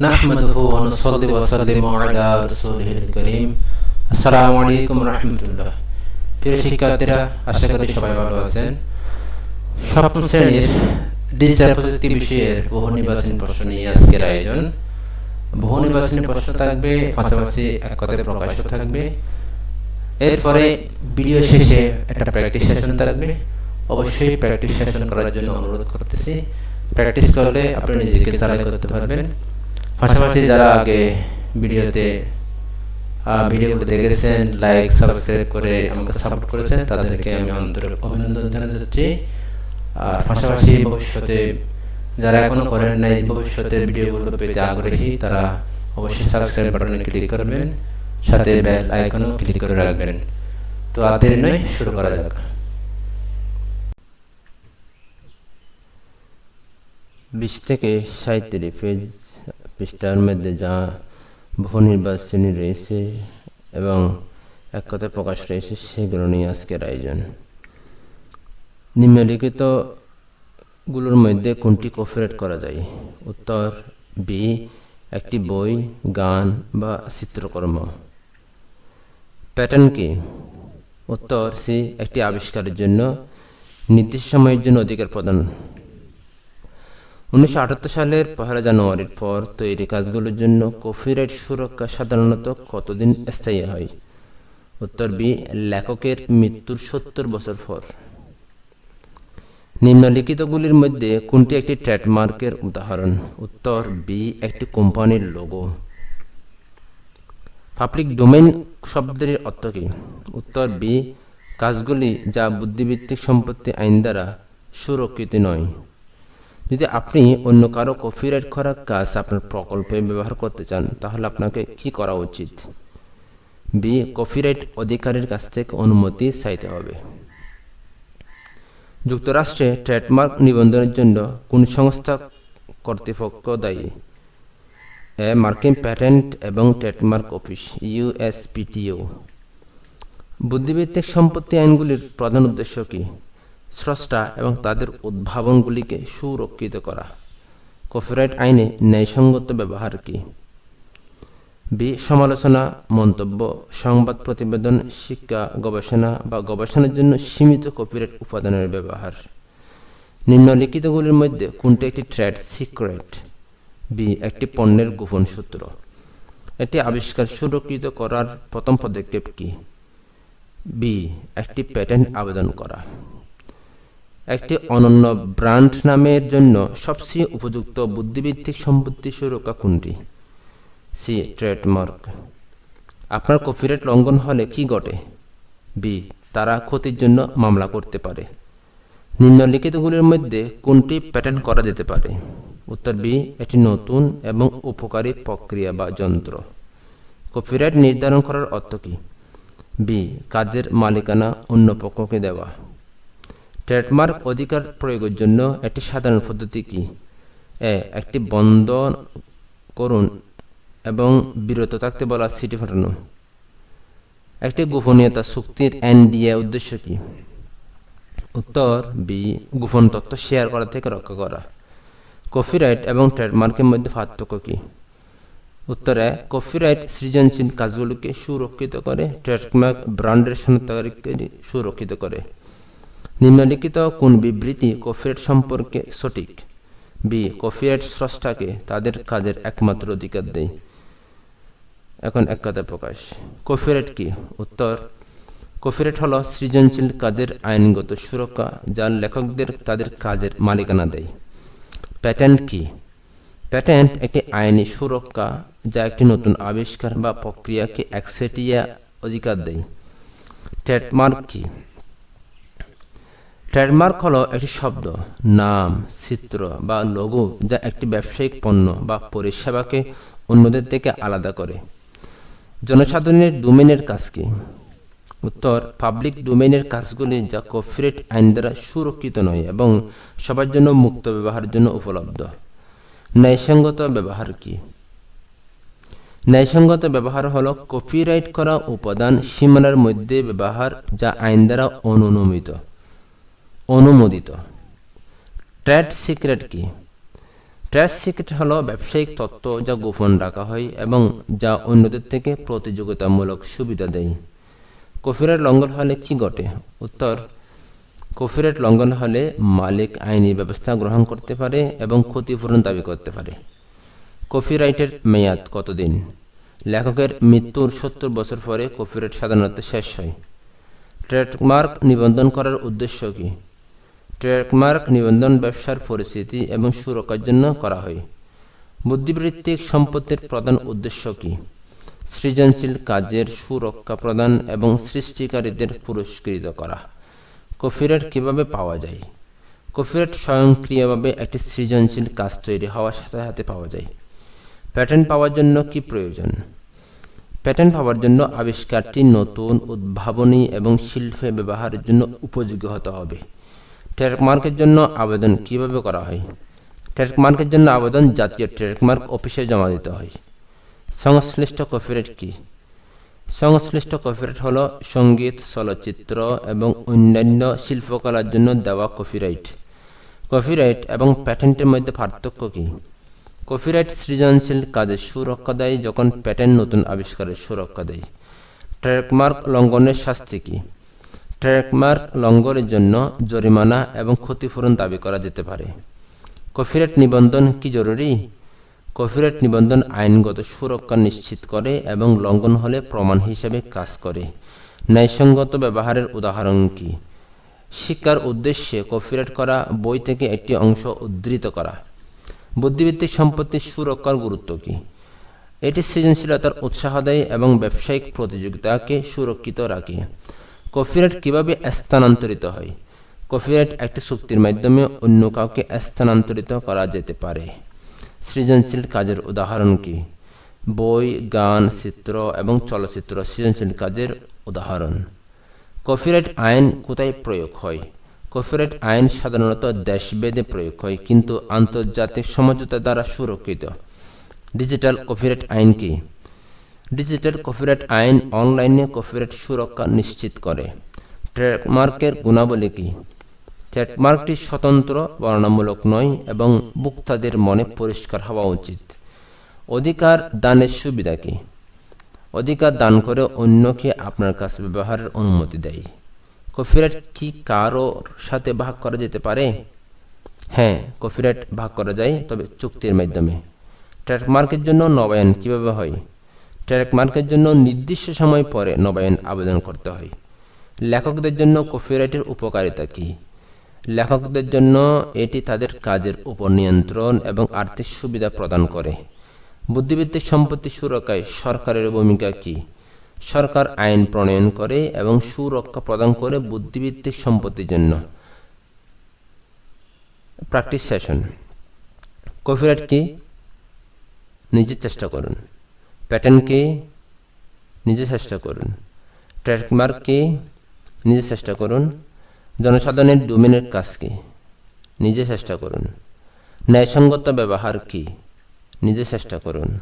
نحمده ونصلي وسلم على رسوله الكريم আসসালামু আলাইকুম রহমতুল্লাহ প্রিয় শিক্ষার্থীরা আশা করি সবাই ভালো আছেন সপ্তম শ্রেণীর ডিজিটাল প্রযুক্তি বিষয়ের বহু নির্বাচনী প্রশ্ন নিয়ে আজকের আয়োজন বহু নির্বাচনী প্রশ্ন থাকবে পাশাপাশি এক কথায় প্রকাশও থাকবে এরপরে ভিডিও শেষে একটা প্র্যাকটিস সেশন থাকবে অবশ্যই প্র্যাকটিস সেশন করার জন্য অনুরোধ করতেছি প্র্যাকটিস করলে আপনি নিজেকে চালাই করতে পারবেন পাশাপাশি যারা আগে ভিডিওতে ভিডিওগুলো দেখেছেন লাইক সাবস্ক্রাইব করে আমাকে সাপোর্ট করেছেন তাদেরকে আমি অন্তর অভিনন্দন জানাতে চাচ্ছি। আর পাশাপাশি ভবিষ্যতে যারা এখনও করেন নাই ভবিষ্যতের ভিডিওগুলো পেতে আগ্রহী তারা অবশ্যই সাবস্ক্রাইব বাটনে ক্লিক করবেন সাথে বেল আইকনও ক্লিক করে রাখবেন। তো আর দেরি নয় শুরু করা যাক। বিশ থেকে সাঁত্রিশ পেজ পৃষ্ঠার মধ্যে যা বহু নির্বাচনী রয়েছে এবং এক কথায় প্রকাশ রয়েছে, সেগুলো নিয়ে আজকের আয়োজন। নিম্নলিখিতগুলোর মধ্যে কোনটি কপিরাইট করা যায়? উত্তর বি একটি বই, গান বা চিত্রকর্ম। প্যাটার্ন কি? উত্তর সি একটি আবিষ্কারের জন্য, নির্দিষ্ট সময়ের জন্য অধিকার প্রদান। উনিশশো আটাত্তর সালের পহেলা জানুয়ারির পর তৈরি কাজগুলোর জন্য কপিরাইট সুরক্ষা সাধারণত কতদিন স্থায়ী হয়? উত্তর বি, লেখকের মৃত্যুর সত্তর বছর পর। নিম্নলিখিতগুলির মধ্যে কোনটি একটি ট্রেডমার্কের উদাহরণ? উত্তর বি, একটি কোম্পানির লোগো পাবলিক ডোমেন শব্দের অর্থ কী? উত্তর বি, কাজগুলি যা বুদ্ধিভিত্তিক সম্পত্তি আইন দ্বারা সুরক্ষিত নয়। যদি আপনি অন্য কারও কপিরাইট করা কাজ আপনার প্রকল্পে ব্যবহার করতে চান, তাহলে আপনাকে কি করা উচিত? বি কপিরাইট অধিকারীর কাছ থেকে অনুমতি চাইতে হবে। যুক্তরাষ্ট্রে ট্রেডমার্ক নিবন্ধনের জন্য কোন সংস্থা কর্তৃপক্ষ দায়ী? এ মার্কিন প্যাটেন্ট এবং ট্রেডমার্ক অফিস ইউএসপিটিও বুদ্ধিভিত্তিক সম্পত্তি আইনগুলির প্রধান উদ্দেশ্য কী? স্রষ্টা এবং তাদের উদ্ভাবনগুলিকে সুরক্ষিত করা। কপিরাইট আইনে ন্যায়সঙ্গত ব্যবহার কি? বি, সমালোচনা, মন্তব্য, সংবাদ প্রতিবেদন, শিক্ষা, গবেষণা বা গবেষণার জন্য সীমিত কপিরাইট উপাদানের ব্যবহার। নিম্নলিখিতগুলির মধ্যে কোনটি একটি ট্রেড সিক্রেট? বি, একটি পণ্যের গোপন সূত্র। একটি আবিষ্কার সুরক্ষিত করার প্রথম পদক্ষেপ কি? বি, একটি প্যাটেন্ট আবেদন করা। একটি অনন্য ব্র্যান্ড নামের জন্য সবচেয়ে উপযুক্ত বুদ্ধিভিত্তিক সম্পত্তি সুরক্ষা কোনটি? C trademark. আপনার কপিরাইট লঙ্ঘন হলে কি ঘটে? বি তারা ক্ষতির জন্য মামলা করতে পারে। নিম্নলিখিতগুলির মধ্যে কোনটি প্যাটেন্ট করা যেতে পারে? উত্তর বি একটি নতুন এবং উপকারী প্রক্রিয়া বা যন্ত্র। কপিরাইট নির্ধারণ করার অর্থ কী? বি কাজের মালিকানা অন্য পক্ষকে দেওয়া। ট্রেডমার্ক অধিকার প্রয়োগের জন্য একটি সাধারণ পদ্ধতি কি? এ, একটি বন্ধ করুন এবং বিরত থাকতে বলা সিটি ফাটানো। একটি গোপনীয়তা চুক্তির এনডিএ উদ্দেশ্য কি? উত্তর, বি, গোপন তথ্য শেয়ার করা থেকে রক্ষা করা। কপিরাইট এবং ট্রেডমার্কের মধ্যে পার্থক্য কি? উত্তরে, কপিরাইট সৃজনশীল কাজগুলোকে সুরক্ষিত করে, ট্রেডমার্ক ব্র্যান্ডের শনাক্তকারীকে সুরক্ষিত করে। নিম্নলিখিত কোন বিবৃতি কপিরাইট সম্পর্কে সঠিক? বি. কপিরাইট স্রষ্টাকে তাদের কাজের একমাত্র অধিকার দেয়। এখন এক কথা প্রকাশ। কপিরাইট কি? উত্তর কপিরাইট হলো সৃজনশীল কাজের আইনগত সুরক্ষা যা লেখকদের তাদের কাজের মালিকানা দেয়। প্যাটেন্ট কি? প্যাটেন্ট একটি আইনি সুরক্ষা, যা একটি নতুন আবিষ্কার বা প্রক্রিয়াকে একসেটিয়া অধিকার দেয়। ট্রেডমার্ক কি? ট্রেডমার্ক হলো একটি শব্দ, নাম, চিত্র বা লঘু যা একটি ব্যবসায়িক পণ্য বা পরিষেবাকে অন্যদের থেকে আলাদা করে। জনসাধারণের ডোমেনের কাজ কি? উত্তর, পাবলিক ডোমেনের কাজগুলি যা কপিরাইট আইন দ্বারা সুরক্ষিত নয় এবং সবার জন্য মুক্ত ব্যবহারের জন্য উপলব্ধ। ন্যায়সঙ্গত ব্যবহার কি? ন্যায়সঙ্গত ব্যবহার হলো কপিরাইট করা উপাদান সীমানার মধ্যে ব্যবহার যা আইন দ্বারা অনুমোদিত। অনুমোদিত। ট্রেড সিক্রেট কি? ট্রেড সিক্রেট হলো ব্যবসায়িক তত্ত্ব যা গোপন রাখা হয় এবং যা অন্যদের থেকে প্রতিযোগিতামূলক সুবিধা দেয়। কপিরাইট লঙ্ঘন হলে কি ঘটে? উত্তর, কপিরাইট লঙ্ঘন হলে মালিক আইনি ব্যবস্থা গ্রহণ করতে পারে এবং ক্ষতিপূরণ দাবি করতে পারে। কপিরাইটের মেয়াদ কতদিন? লেখকের মৃত্যুর সত্তর বছর পরে কপিরাইট সাধারণত শেষ হয়। ট্রেডমার্ক নিবন্ধন করার উদ্দেশ্য কী? ট্রেডমার্ক নিবন্ধন ব্যবসার পরিস্থিতি এবং সুরক্ষার জন্য করা হয়। বুদ্ধিবৃত্তিক সম্পত্তির প্রধান উদ্দেশ্য কী? সৃজনশীল কাজের সুরক্ষা প্রদান এবং সৃষ্টিকারীদের পুরস্কৃত করা। কপিরাইট কীভাবে পাওয়া যায়? কপিরাইট স্বয়ংক্রিয়ভাবে একটি সৃজনশীল কাজ তৈরি হওয়ার সাথে সাথে পাওয়া যায়। প্যাটেন্ট পাওয়ার জন্য কি প্রয়োজন? প্যাটেন্ট পাওয়ার জন্য আবিষ্কারটি নতুন উদ্ভাবনী এবং শিল্পে ব্যবহারের জন্য উপযোগী হতে হবে। ট্রেডমার্কের জন্য আবেদন কীভাবে করা হয়? ট্রেডমার্কের জন্য আবেদন জাতীয় ট্রেডমার্ক অফিসে জমা দিতে হয়। সংশ্লিষ্ট কপিরাইট কি? সংশ্লিষ্ট কপিরাইট হলো সংগীত, চলচ্চিত্র এবং অন্যান্য শিল্পকলার জন্য দেওয়া কপিরাইট কপিরাইট এবং প্যাটেন্টের মধ্যে পার্থক্য কী? কপিরাইট সৃজনশীল কাজের সুরক্ষা দেয় যখন প্যাটেন্ট নতুন আবিষ্কারের সুরক্ষা দেয়। ট্রেডমার্ক লঙ্ঘনের শাস্তি কী? ট্রেডমার্ক লঙ্ঘনের জন্য জরিমানা এবং ক্ষতিপূরণ দাবি করা যেতে পারে। কপিরাইট নিবন্ধন কি জরুরি? কপিরাইট নিবন্ধন আইনগত সুরক্ষা নিশ্চিত করে এবং লঙ্ঘন হলে প্রমাণ হিসেবে কাজ করে। ন্যায়সঙ্গত ব্যবহারের উদাহরণ কি? শিক্ষার উদ্দেশ্যে কপিরাইট করা বই থেকে একটি অংশ উদ্ধৃত করা। বুদ্ধিভিত্তিক সম্পত্তির সুরক্ষার গুরুত্ব কী? এটি সৃজনশীলতার উৎসাহ দেয় এবং ব্যবসায়িক প্রতিযোগিতাকে সুরক্ষিত রাখে। কপিরাইট কীভাবে স্থানান্তরিত হয়? কপিরাইট একটি চুক্তির মাধ্যমে অন্য কাউকে স্থানান্তরিত করা যেতে পারে। সৃজনশীল কাজের উদাহরণ কি? বই, গান, চিত্র এবং চলচ্চিত্র সৃজনশীল কাজের উদাহরণ। কপিরাইট আইন কোথায় প্রয়োগ হয়? কপিরাইট আইন সাধারণত দেশভেদে প্রয়োগ হয়, কিন্তু আন্তর্জাতিক সমঝোতা দ্বারা সুরক্ষিত। ডিজিটাল কপিরাইট আইন কি? ডিজিটাল কপিরাইট আইন অনলাইনে কপিরাইট সুরক্ষা নিশ্চিত করে। ট্রেডমার্কের গুণাবলী কি? ট্রেডমার্কটি স্বতন্ত্র, বর্ণনামূলক নয় এবং ভোক্তাদের মনে পরিষ্কার হওয়া উচিত। অধিকার দানের সুবিধা কি? অধিকার দান করে অন্যকে আপনার কাছে ব্যবহারের অনুমতি দেয়। কপিরাইট কি কারোর সাথে ভাগ করা যেতে পারে? হ্যাঁ কপিরাইট ভাগ করা যায়, তবে চুক্তির মাধ্যমে। ট্রেডমার্কের জন্য নবায়ন কীভাবে হয়? ট্রেডমার্কের জন্য নির্দিষ্ট সময় পরে নবায়ন আবেদন করতে হয়। লেখকদের জন্য কপিরাইটের উপকারিতা কী? লেখকদের জন্য এটি তাদের কাজের উপর নিয়ন্ত্রণ এবং আর্থিক সুবিধা প্রদান করে। বুদ্ধিবৃত্তিক সম্পত্তি সুরক্ষায় সরকারের ভূমিকা কী? সরকার আইন প্রণয়ন করে এবং সুরক্ষা প্রদান করে বুদ্ধিবৃত্তিক সম্পত্তির জন্য। প্র্যাকটিস সেশন কপিরাইট কি? নিজের চেষ্টা করুন। প্যাটার্ন কি নিজে চেষ্টা করুন। ট্রেডমার্ক কি নিজে চেষ্টা করুন। জনসাধারণের ডোমেনের কাজ কি নিজে চেষ্টা করুন। ন্যায়সঙ্গত ব্যবহার কি নিজে চেষ্টা করুন।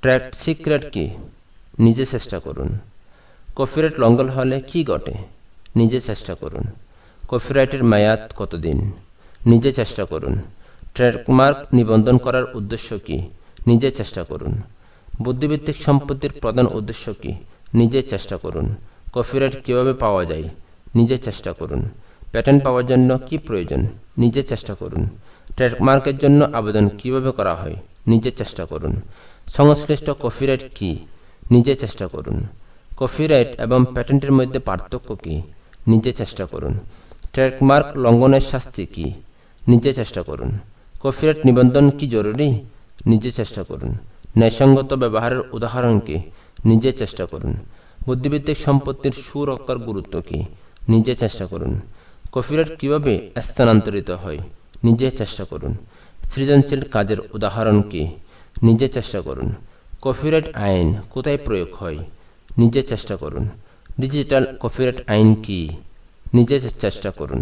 ট্রেড সিক্রেট কি নিজে চেষ্টা করুন। কপিরাইট লঙ্ঘন হলে কি ঘটে? নিজে চেষ্টা করুন। কপিরাইটের মেয়াদ কতদিন? নিজে চেষ্টা করুন। ট্রেডমার্ক নিবন্ধন করার উদ্দেশ্য কি? নিজে চেষ্টা করুন। বুদ্ধিভিত্তিক সম্পত্তির প্রধান উদ্দেশ্য কি? নিজে চেষ্টা করুন। কপিরাইট কীভাবে পাওয়া যায়? নিজে চেষ্টা করুন। প্যাটেন্ট পাওয়ার জন্য কি প্রয়োজন? নিজে চেষ্টা করুন। ট্রেডমার্কের জন্য আবেদন কীভাবে করা হয়? নিজে চেষ্টা করুন। সংশ্লিষ্ট কপিরাইট কি? নিজে চেষ্টা করুন। কপিরাইট এবং প্যাটেন্টের মধ্যে পার্থক্য কি? নিজে চেষ্টা করুন। ট্রেডমার্ক লঙ্ঘনের শাস্তি কি? নিজে চেষ্টা করুন। কপিরাইট নিবন্ধন কি জরুরি? নিজে চেষ্টা করুন। ন্যায়সঙ্গত ব্যবহারের উদাহরণ কি নিজে চেষ্টা করুন। বুদ্ধিভিত্তিক সম্পত্তির সুরক্ষার গুরুত্ব কি নিজে চেষ্টা করুন। কপিরাইট কীভাবে স্থানান্তরিত হয়, নিজে চেষ্টা করুন। সৃজনশীল কাজের উদাহরণ কি নিজে চেষ্টা করুন। কপিরাইট আইন কোথায় প্রয়োগ হয়, নিজে চেষ্টা করুন। ডিজিটাল কপিরাইট আইন কি, নিজে চেষ্টা করুন।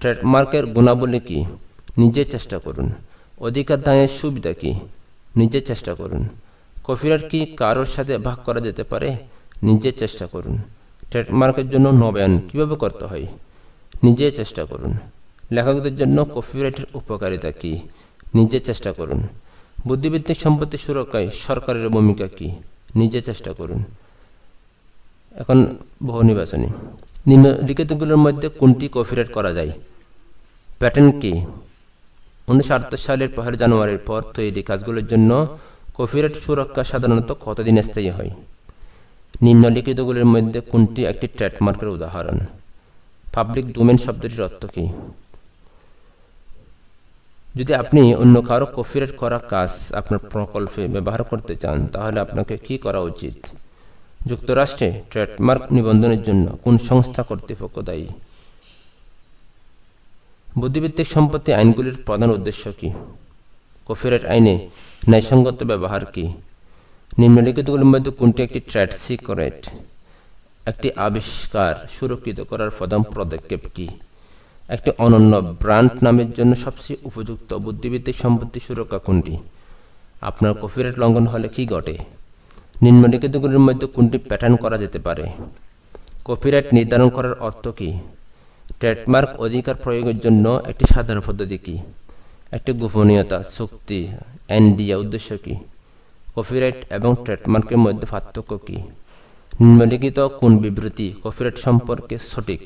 ট্রেডমার্কের গুণাবলী কি, নিজে চেষ্টা করুন। অধিকার দানের সুবিধা কি নিজে চেষ্টা করুন। কপিরাইট কি কারোর সাথে ভাগ করা যেতে পারে, নিজে চেষ্টা করুন। ট্রেডমার্কের জন্য নবায়ন কীভাবে করতে হয়, নিজে চেষ্টা করুন। লেখকদের জন্য কপিরাইটের উপকারিতা কি, নিজে চেষ্টা করুন। বুদ্ধিভিত্তিক সম্পত্তি সুরক্ষায় সরকারের ভূমিকা কি, নিজে চেষ্টা করুন। এখন বহু নির্বাচনী। নিম্নলিখিতগুলোর মধ্যে কোনটি কপিরাইট করা যায়? প্যাটার্ন কি? উনিশশো আটাত্তর সালের পহেলা জানুয়ারির পর তৈরি কাজগুলোর জন্য কপিরাইট সুরক্ষা সাধারণত কতদিন স্থায়ী হয়? নিম্নলিখিতগুলির মধ্যে কোনটি একটি ট্রেডমার্কের উদাহরণ? পাবলিক ডোমেন শব্দটির অর্থ কী? যদি আপনি অন্য কারও কপিরাইট করা কাজ আপনার প্রকল্পে ব্যবহার করতে চান, তাহলে আপনাকে কি করা উচিত? যুক্তরাষ্ট্রে ট্রেডমার্ক নিবন্ধনের জন্য কোন সংস্থা কর্তৃপক্ষ দায়ী? বুদ্ধিভিত্তিক সম্পত্তি আইনগুলির প্রধান উদ্দেশ্য কি? কপিরাইট আইনে ন্যায়সঙ্গত ব্যবহার কি? নিম্নলিখিতগুলির মধ্যে কোনটি একটি ট্রেড সিক্রেট? একটি আবিষ্কার সুরক্ষিত করার প্রধান পদক্ষেপ কি? একটি অনন্য ব্র্যান্ড নামের জন্য সবচেয়ে উপযুক্ত বুদ্ধিভিত্তিক সম্পত্তি সুরক্ষা কোনটি? আপনার কপিরাইট লঙ্ঘন হলে কি ঘটে? নিম্নলিখিতগুলির মধ্যে কোনটি প্যাটার্ন করা যেতে পারে? কপিরাইট নির্ধারণ করার অর্থ কী? ট্রেডমার্ক অধিকার প্রয়োগের জন্য একটি সাধারণ পদ্ধতি কী? একটি গোপনীয়তা চুক্তি এনডিএ উদ্দেশ্য কি? কপিরাইট এবং ট্রেডমার্কের মধ্যে পার্থক্য কী? নিম্নলিখিত কোন বিবৃতি কপিরাইট সম্পর্কে সঠিক?